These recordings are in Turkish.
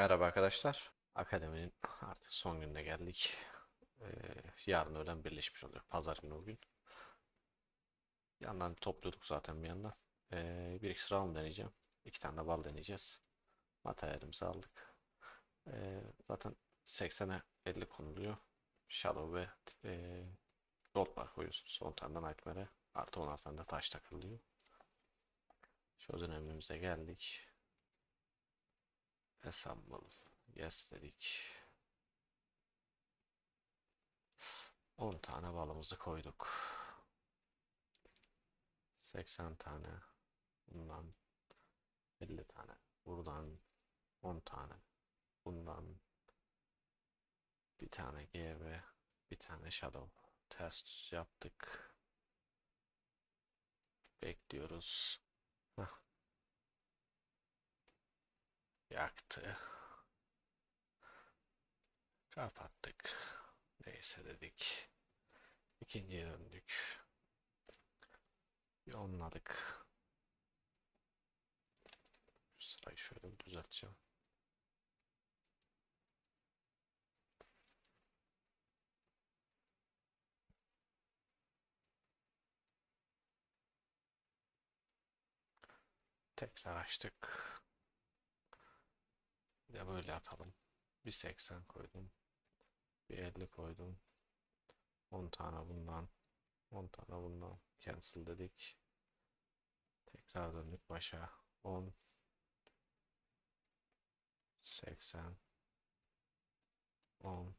Merhaba arkadaşlar. Akademinin artık son gününe geldik. Ee, yarın öğlen birleşmiş oluyor. Pazar günü bugün. Yandan topluyorduk zaten bir yandan. Ee, bir iki round deneyeceğim. İki tane de bal deneyeceğiz. Materyalimizi aldık. Ee, zaten 80'e 50 konuluyor. Shadow ve e, Gold Bar koyuyorsunuz. 10 tane de Nightmare'e. Artı 10 tane de taş takılıyor. Şu dönemimize geldik. Assemble. Yes dedik. 10 tane balımızı koyduk. 80 tane bundan 50 tane buradan 10 tane bundan bir tane GB bir tane Shadow test yaptık. Bekliyoruz. Hah. Yaktı. Kapattık. Neyse dedik. İkinciye döndük. Bir onladık. Şu sırayı şöyle düzelteceğim. Tekrar açtık. Bir de böyle atalım. Bir 80 koydum. Bir 50 koydum. 10 tane bundan. 10 tane bundan. Cancel dedik. Tekrar döndük başa. 10 80 10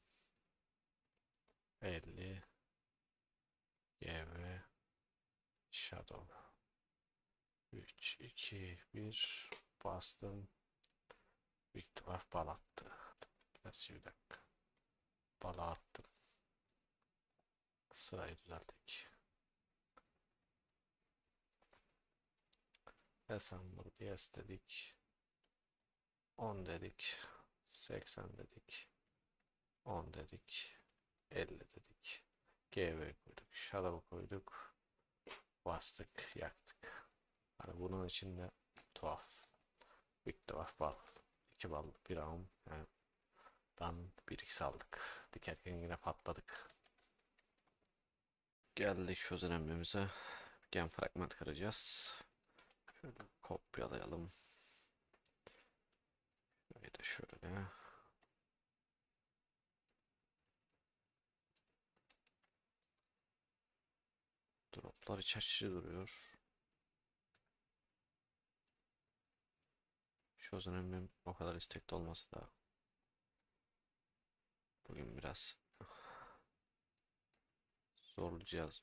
50 GB Shadow 3 2 1 bastım Büyük var bal attı. Gerçi bir dakika. Bala attım. Sırayı düzelttik. Assemble yes dedik. 10 dedik. 80 dedik. 10 dedik. 50 dedik. GB koyduk. Shadow koyduk. Bastık. Yaktık. Hani bunun içinde tuhaf. Büyük var bal. 2 bal bir round yani dan 1x aldık. Dikerken yine patladık. Geldik çöz önemlimize. Gen fragment kıracağız. Şöyle kopyalayalım. Şöyle de şöyle. Droplar iç açıcı duruyor. Şu önemli o kadar istekli olması da bugün biraz zorlayacağız.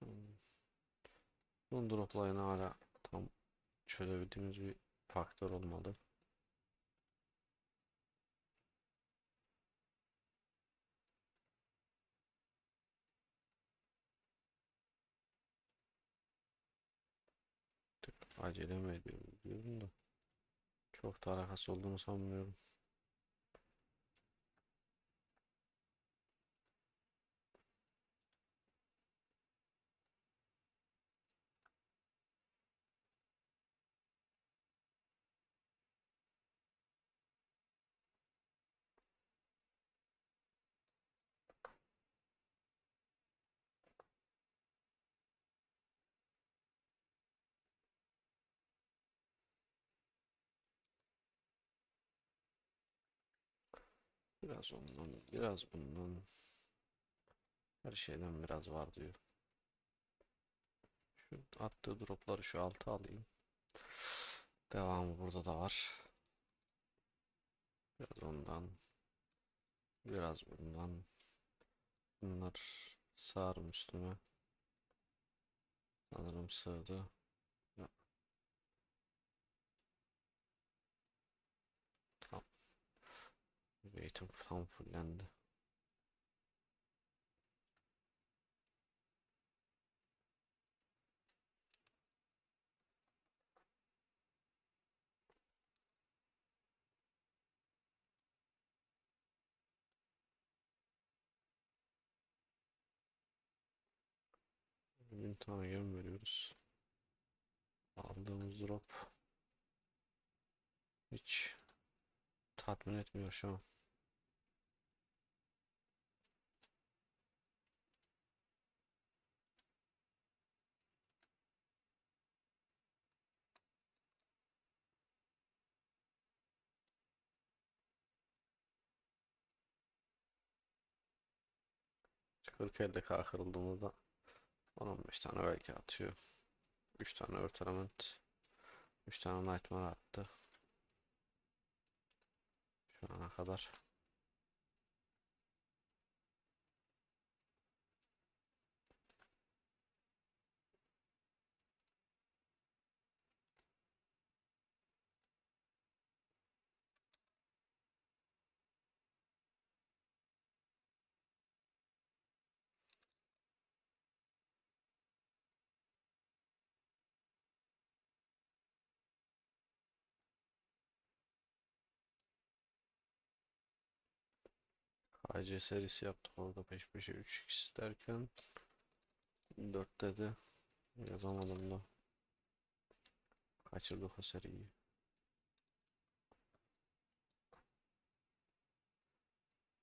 Hmm. Bunun droplayını hala tam çözebildiğimiz bir faktör olmadı. Acele mi ediyorum diyorum da çok da alakası olduğunu sanmıyorum. Biraz ondan, biraz bundan. Her şeyden biraz var diyor. Şu attığı dropları şu alta alayım. Devamı burada da var. Biraz ondan. Biraz bundan. Bunlar sağırım üstüme. Sanırım sığdı. Eğitim tam fullendi. Bin tane gem veriyoruz. Aldığımız drop hiç tatmin etmiyor şu an. Kırk elde K kırıldığında 10-15 tane belki atıyor. 3 tane Earth Element 3 tane Nightmare attı. Şu ana kadar. KC serisi yaptık orada peş peşe 3x derken 4 dedi. Yazamadım da. Kaçırdık o seriyi.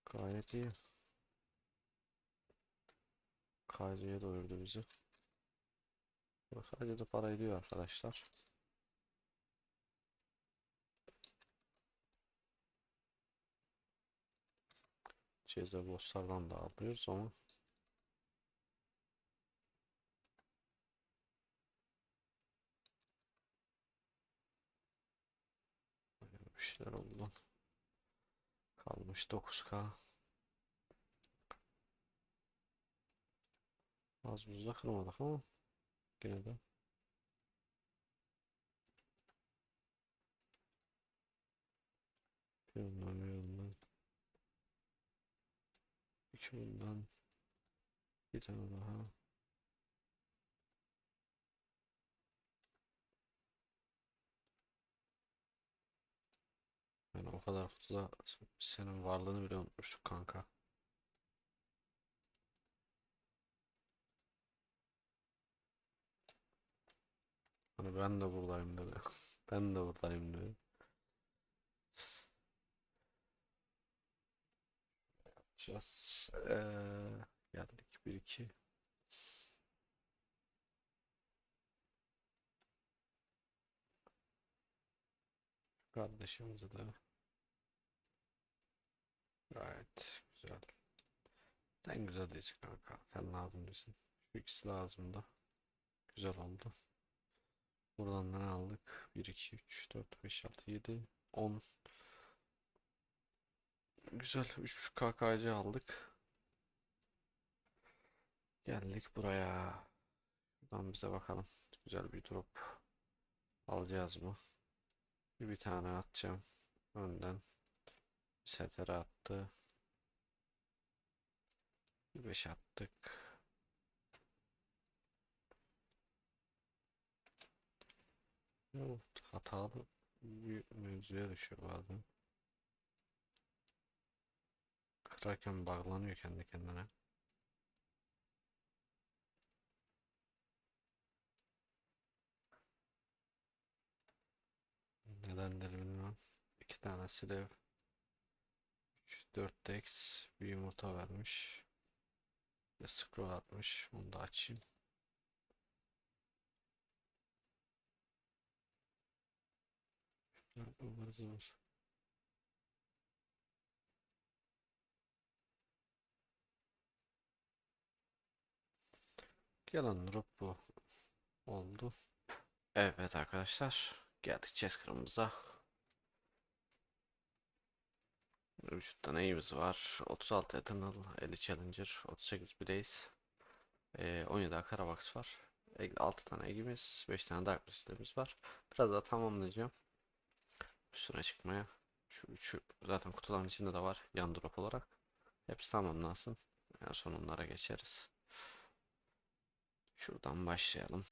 Gayet iyi. KC'ye doyurdu bizi. Sadece de para ediyor arkadaşlar. Ceza bosslardan da alıyoruz ama bir şeyler oldu. Kalmış 9k. Az buzda kırmadık ama yine de yandan iki bundan bir tane daha yani o kadar kutuda senin varlığını bile unutmuştuk kanka. Hani ben de buradayım dedi. Ben de buradayım dedi. Yapacağız. Ee, geldik 1 2 Kardeşimize de gayet güzel. Sen güzel değilsin kanka. Sen lazım değilsin. Şu ikisi lazım da. Güzel oldu. Buradan ne aldık? 1, 2, 3, 4, 5, 6, 7, 10. Güzel. 3.5 KKC aldık. Geldik buraya. Buradan bize bakalım. Güzel bir drop alacağız mı? Bir, tane atacağım. Önden. Bir setere attı. Bir 5 attık. Hatalı bir mevzuya düşüyor bazen. Kırarken bağlanıyor kendi kendine. Nedendir bilmem. İki tane silev. 3 4 dex bir yumurta vermiş. Bir scroll atmış. Onu da açayım. Şöyle ıvır Gelen drop bu oldu. Evet arkadaşlar geldik chess kırmızıza. 3 tane iyimiz var. 36 Eternal, 50 Challenger, 38 Blaze, ee, 17 Akarabox var. 6 tane egimiz, 5 tane Dark Blast'imiz var. Biraz daha tamamlayacağım. Üstüne çıkmaya. Şu üçü zaten kutuların içinde de var. Yan drop olarak. Hepsi tamamlansın. En son onlara geçeriz. Şuradan başlayalım.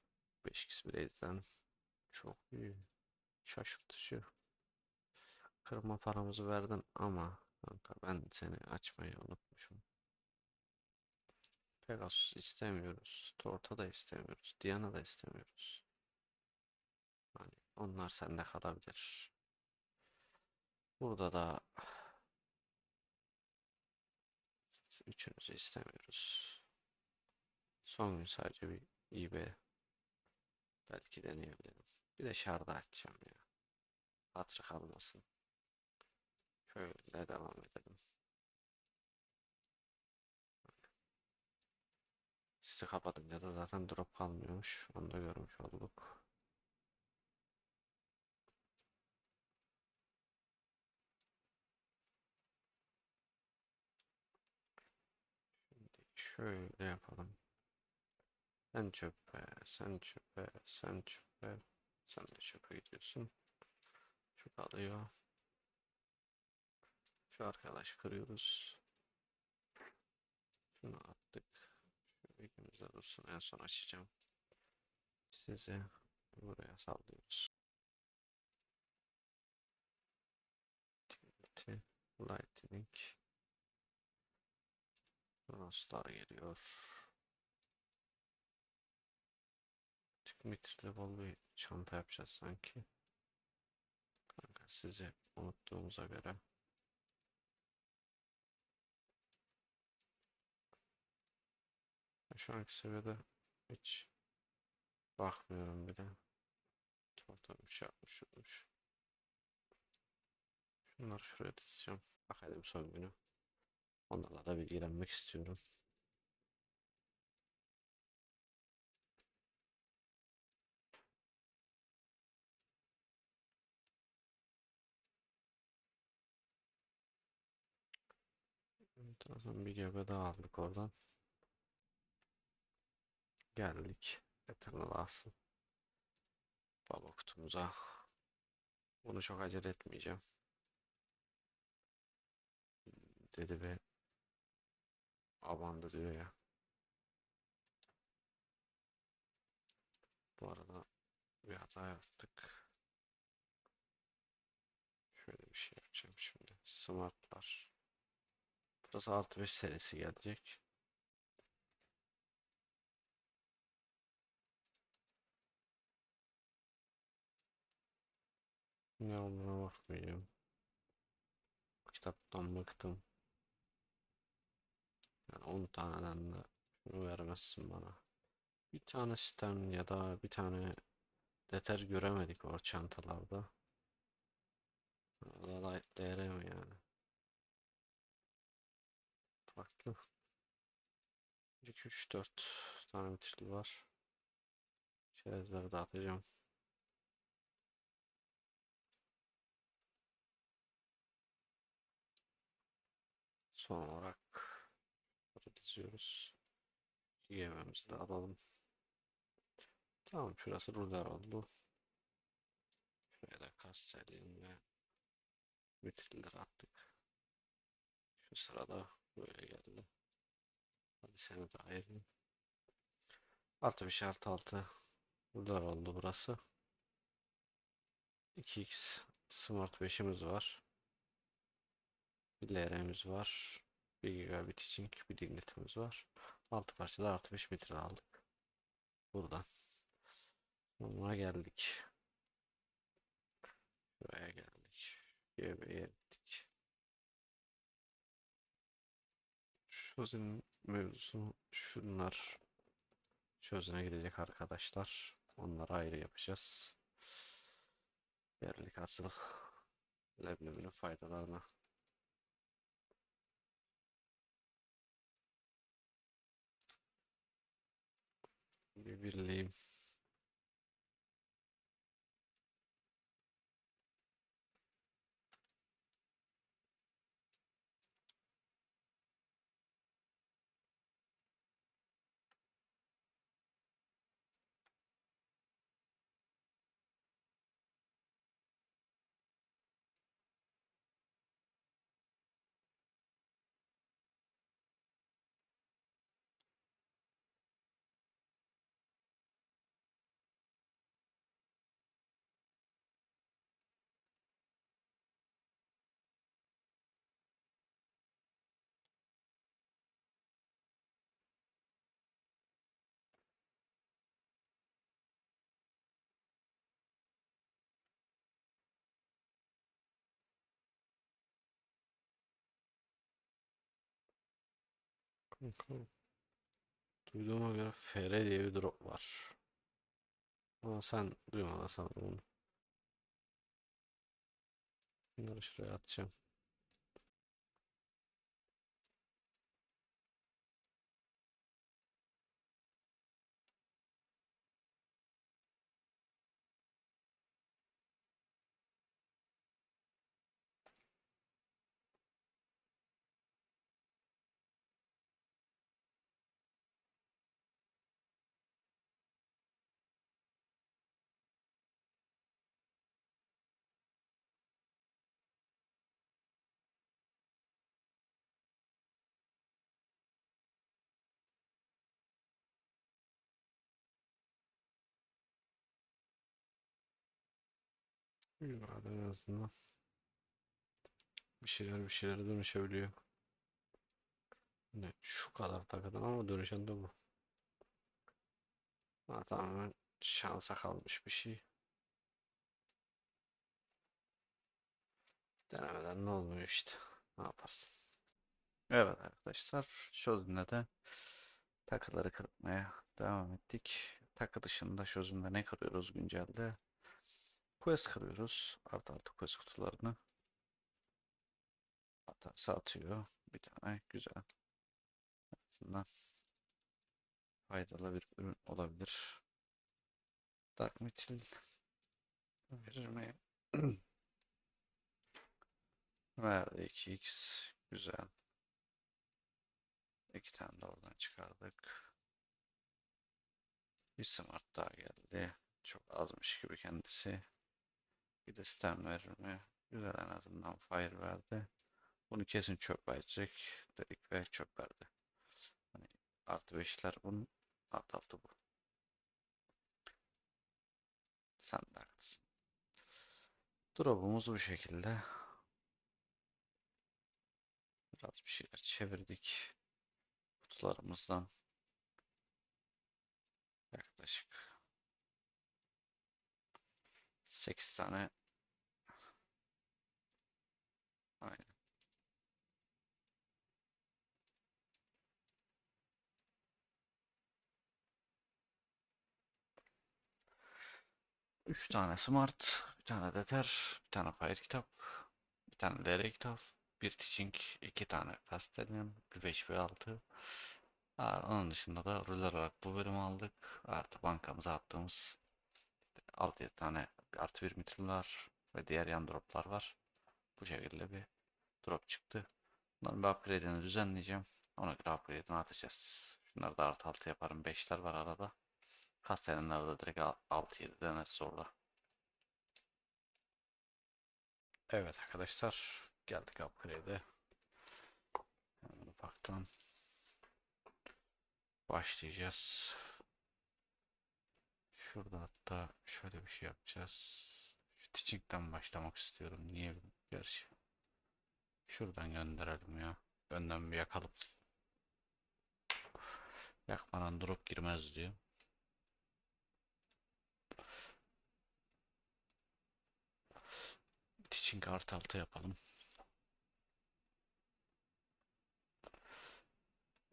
5x Blaze'den. Çok iyi. Şaşırtıcı. Kırma paramızı verdin ama kanka ben seni açmayı unutmuşum. Pegasus istemiyoruz. Torta da istemiyoruz. Diana da istemiyoruz. Hani onlar sende kalabilir. Burada da üçünüzü istemiyoruz. Son gün sadece bir eBay belki deneyebilirim. Bir de şarda açacağım ya. Hatırı kalmasın. Şöyle devam edelim. Sizi kapatınca da zaten drop kalmıyormuş. Onu da görmüş olduk. Şimdi şöyle yapalım. Sen çöpe, sen çöpe, sen çöpe, sen de çöpe gidiyorsun. Şu kalıyor. Şu arkadaşı kırıyoruz. Şunu attık. Şöyle ikimizde dursun. En son açacağım. Sizi buraya sallıyoruz. Trinity, Lightning. Monster geliyor. Bol bir çanta yapacağız sanki. Kanka sizi unuttuğumuza göre. Şu anki seviyede hiç bakmıyorum bile. Tortamış yapmış olmuş. Şunları şuraya dizeceğim. Bakalım son günü. Onlarla da bilgilenmek istiyorum. Zaman bir gebe daha aldık oradan. Geldik. Eternal Asıl. Baba kutumuza. Bunu çok acele etmeyeceğim. Dedi ve abandı diyor ya. Bu arada bir hata yaptık. Şöyle bir şey yapacağım şimdi. Smartlar. Burası artı 5 serisi gelecek. Ne olduğuna bakmayacağım. Kitaptan baktım. Yani 10 taneden de şunu vermezsin bana. Bir tane sistem ya da bir tane deter göremedik o çantalarda. Light DR mi yani? Farklı. 1, 2, 3, 4 tane bitirli var. Çerezleri dağıtacağım. Son olarak burada diziyoruz. Yememizi de alalım. Tamam şurası ruler oldu. Şuraya da kastelin ve vitriller attık. Şu sırada böyle geldi. Hadi seni de ayırayım. Artı bir şart altı. Ruler oldu burası. 2x Smart 5'imiz var. Bir LR'miz var. 1 gigabit için bir dignity'miz var. 6 parçada artı 5 metre aldık. Buradan. Sonuna geldik. Şuraya geldik. GB'ye Çözüm mevzusu şunlar çözüme gidecek arkadaşlar. Onları ayrı yapacağız. Yerlik asıl leblebinin faydalarına bir birliğim. Duyduğuma göre FR diye bir drop var. Ama sen duymadın sanırım. Bunları şuraya atacağım. Yuvarda en bir şeyler bir şeyler dönüşebiliyor. Ne şu kadar takıdan ama dönüşen de bu. Ha, tamamen şansa kalmış bir şey. Denemeden ne olmuyor işte. Ne yaparsın? Evet arkadaşlar, çözümde de takıları kırpmaya devam ettik. Takı dışında çözümde ne kırıyoruz güncelde? Quest kırıyoruz. Artı artı quest kutularını. Atarsa atıyor. Bir tane güzel. Aslında faydalı bir ürün olabilir. Dark Metal verir mi? Verdi 2x. Güzel. İki tane de oradan çıkardık. Bir smart daha geldi. Çok azmış gibi kendisi. Bir de stem verir mi? Güzel en azından fire verdi. Bunu kesin çöp verecek dedik ve çöp verdi. Hani artı beşler bunun artı altı bu. Sen de haklısın. Drop'umuz bu şekilde. Biraz bir şeyler çevirdik. Kutularımızdan yaklaşık 8 tane Aynen. Üç tane smart, bir tane deter, bir tane fire kitap, bir tane dere kitap, bir teaching, iki tane castellan, bir 5 ve 6. Aa, Onun dışında da rol olarak bu bölümü aldık. Artı bankamıza attığımız 6-7 tane artı bir mitrillar ve diğer yan droplar var. Bu şekilde bir drop çıktı. Bunların bir upgrade'ini düzenleyeceğim. Ona göre upgrade'ini atacağız. Şunları da artı 6 yaparım. 5'ler var arada. Kastelinleri de direkt 6-7 deneriz orada. Evet arkadaşlar geldik upgrade'e. Hemen ufaktan başlayacağız. Şurada hatta şöyle bir şey yapacağız. Şu teaching'den başlamak istiyorum. Niye? Gerçi. Şuradan gönderelim ya. Önden bir yakalım. Yakmadan drop girmez diyor. Teaching artı altı yapalım.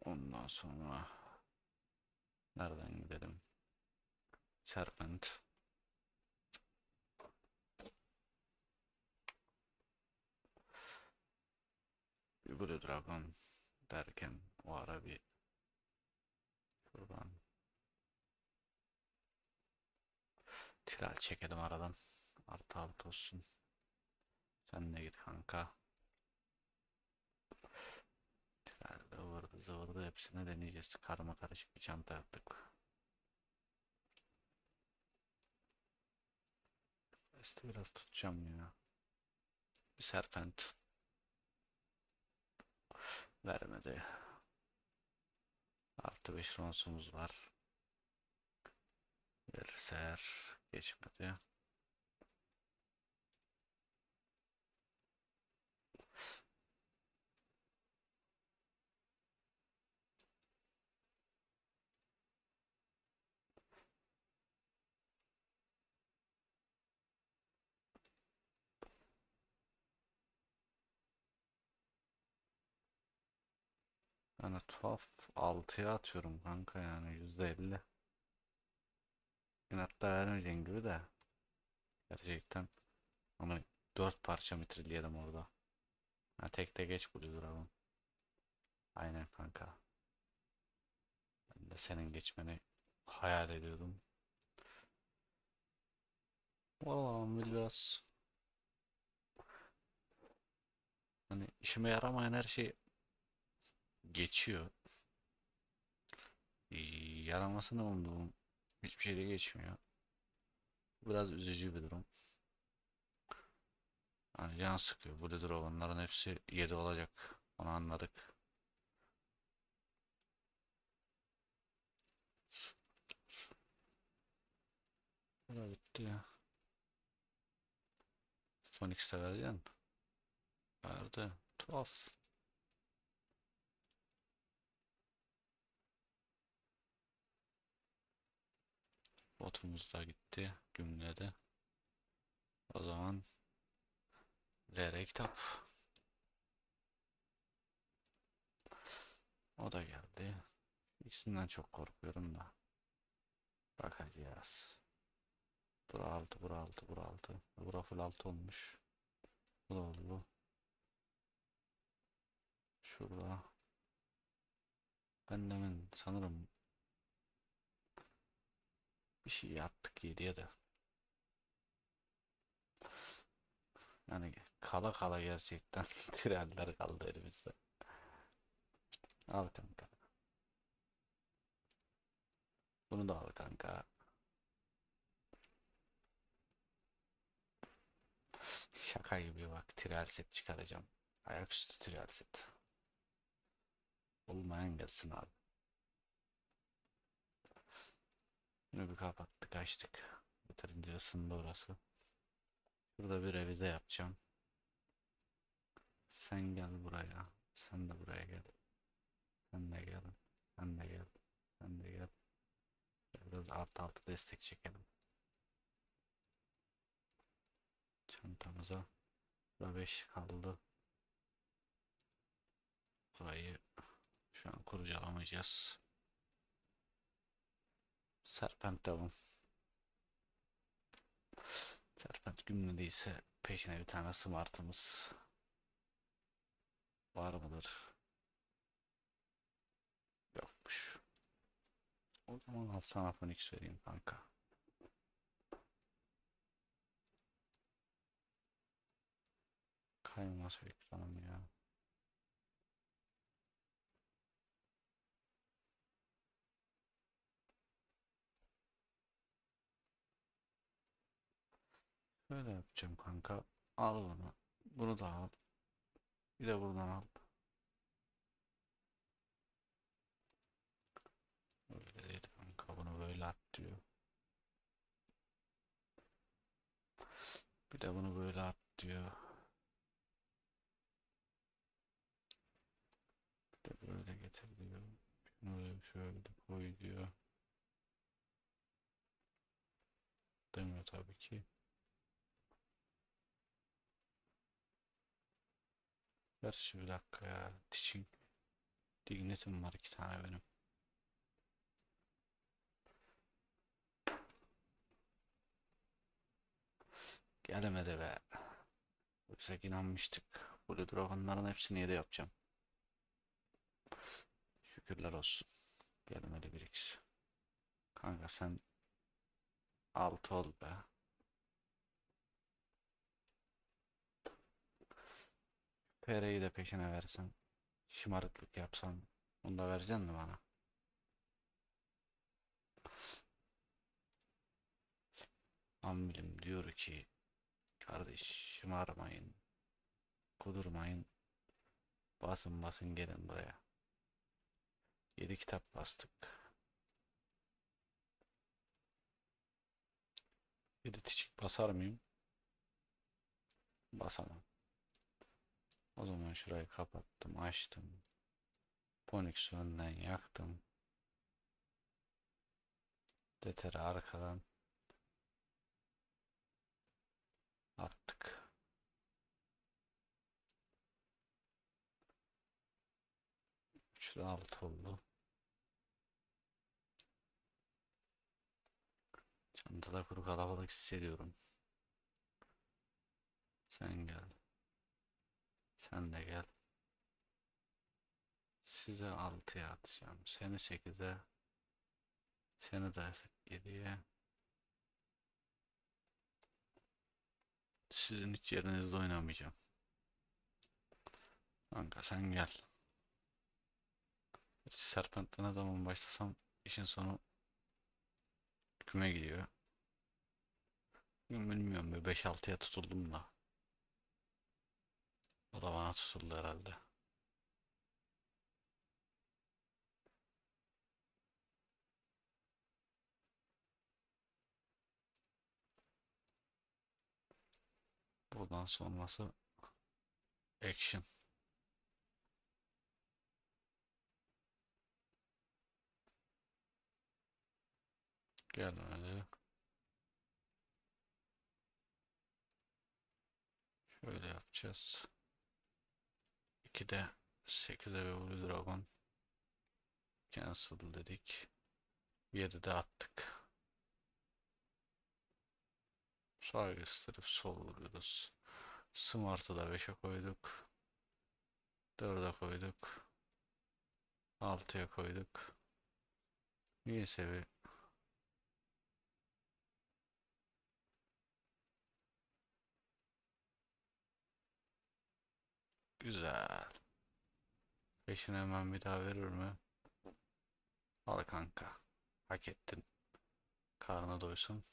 Ondan sonra nereden gidelim? Serpent. Bir Blue Dragon derken o ara bir şuradan tiral çekelim aradan. Artı altı olsun. Sen de git kanka. Tiral ıvırdı zıvırdı hepsini deneyeceğiz. Karma karışık bir çanta yaptık. İşte biraz tutacağım ya. Bir serpent. Vermedi. Artı 5 ronsumuz var. Verirse eğer geçmedi. Yani tuhaf 6'ya atıyorum kanka yani %50. İnatta vermeyeceğin gibi de. Gerçekten. Ama 4 parça mitrilleyelim orada. Ha, tek de geç Blue Dragon. Aynen kanka. Ben de senin geçmeni hayal ediyordum. Vallahi biraz hani işime yaramayan her şey geçiyor. Yaramasını umduğum hiçbir şey geçmiyor. Biraz üzücü bir durum. Hani can sıkıyor. Blue Dragon'ların hepsi 7 olacak. Onu anladık. Bu da bitti ya. Phoenix'te vereceksin. Verdi. Tuhaf. Botumuz da gitti. Gümledi. O zaman LR kitap. O da geldi. İkisinden çok korkuyorum da. Bakacağız. Bura altı, bura altı, bura altı. Bura full altı olmuş. Bu da oldu. Şurada. Ben demin sanırım bir şey yaptık yediye de. Yani kala kala gerçekten treller kaldı elimizde. Al kanka. Bunu da al kanka. Şaka gibi bak trial set çıkaracağım. Ayaküstü trial set. Olmayan gelsin abi. Bunu bir kapattık açtık. Yeterince ısındı orası. Şurada bir revize yapacağım. Sen gel buraya. Sen de buraya gel. Sen de gel. Sen de gel. Sen de gel. Biraz alt alta destek çekelim. Çantamıza. Burada 5 kaldı. Burayı şu an kurcalamayacağız. Serpent devam. Serpent gümrüdeyse peşine bir tane smartımız var mıdır? Yokmuş. O zaman al sana Phoenix vereyim kanka. Kaymaz ekranım ya. Böyle yapacağım kanka. Al bunu. Bunu da al. Bir de buradan al. Öyle değil kanka. Bunu böyle at diyor. Bir de bunu böyle at diyor. Bir de böyle getir diyor. Şunu şöyle koy diyor. Demiyor tabii ki. Gerçi bir dakika ya. Teaching Dignity'm var iki tane benim. Gelemedi be. Yoksa inanmıştık. Blue Dragon'ların hepsini yedi yapacağım. Şükürler olsun. Gelmedi bir ikisi. Kanka sen 6 ol be. PR'yi de peşine versen. Şımarıklık yapsan. Bunu da vereceksin mi bana? Amirim diyor ki kardeş şımarmayın. Kudurmayın. Basın basın gelin buraya. 7 kitap bastık. 7 tiçik basar mıyım? Basamam. O zaman şurayı kapattım, açtım. Ponix'i önden yaktım. Deteri arkadan attık. 3'te 6 oldu. Çantada kuru kalabalık hissediyorum. Sen gel. Sen de gel. Size 6'ya atacağım. Seni 8'e. Seni de 7'ye. Sizin hiç yerinizde oynamayacağım. Kanka sen gel. Serpent'te ne başlasam işin sonu küme gidiyor. Bilmiyorum bir 5-6'ya tutuldum da. O da bana tutuldu herhalde. Buradan sonrası action. Gelmedi. Şöyle yapacağız. 2'de 8'e ve Blue Dragon cancel dedik. 7'de attık. Sağ gösterip sol vuruyoruz. Smart'ı da 5'e koyduk. 4'e koyduk. 6'ya koyduk. Niyeyse bir Güzel. Peşine hemen bir daha verir mi? Al kanka. Hak ettin. Karnı doysun.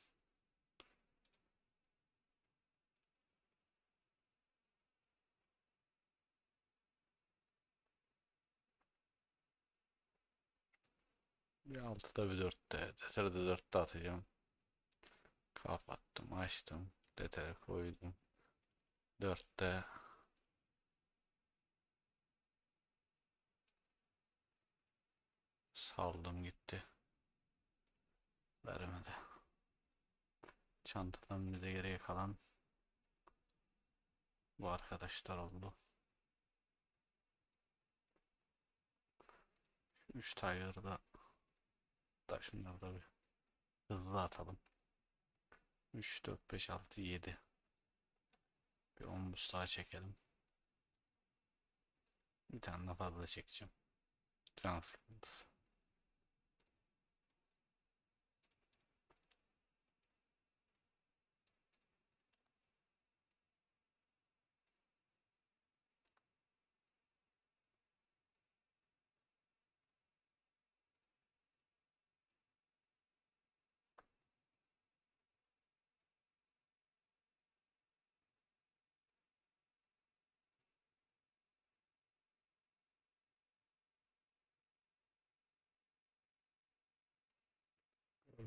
Bir altıda bir dörtte. Detere de dörtte atacağım. Kapattım, açtım. Detere koydum. Dörtte. Saldım gitti. Vermedi. Çantadan bir de geriye kalan bu arkadaşlar oldu. Şu üç tayları da bir hızlı atalım. 3, 4, 5, 6, 7. Bir 10 bus daha çekelim. Bir tane daha fazla çekeceğim. Transference.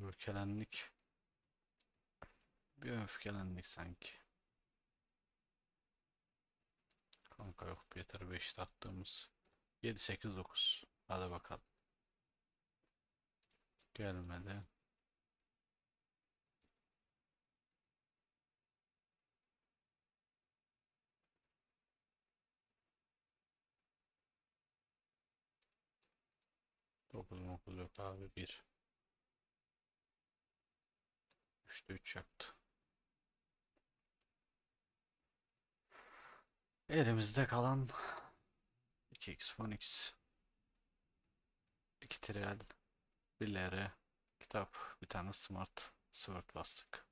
Öfkelendik. Bir öfkelendik sanki. Kanka yok yeter 5'te attığımız. 7 8 9. Hadi bakalım. Gelmedi. Dokuz dokuz yok abi bir. Üçte üç yaptı. Elimizde kalan 2x Phoenix 2 trial 1 LR kitap bir tane smart sword bastık.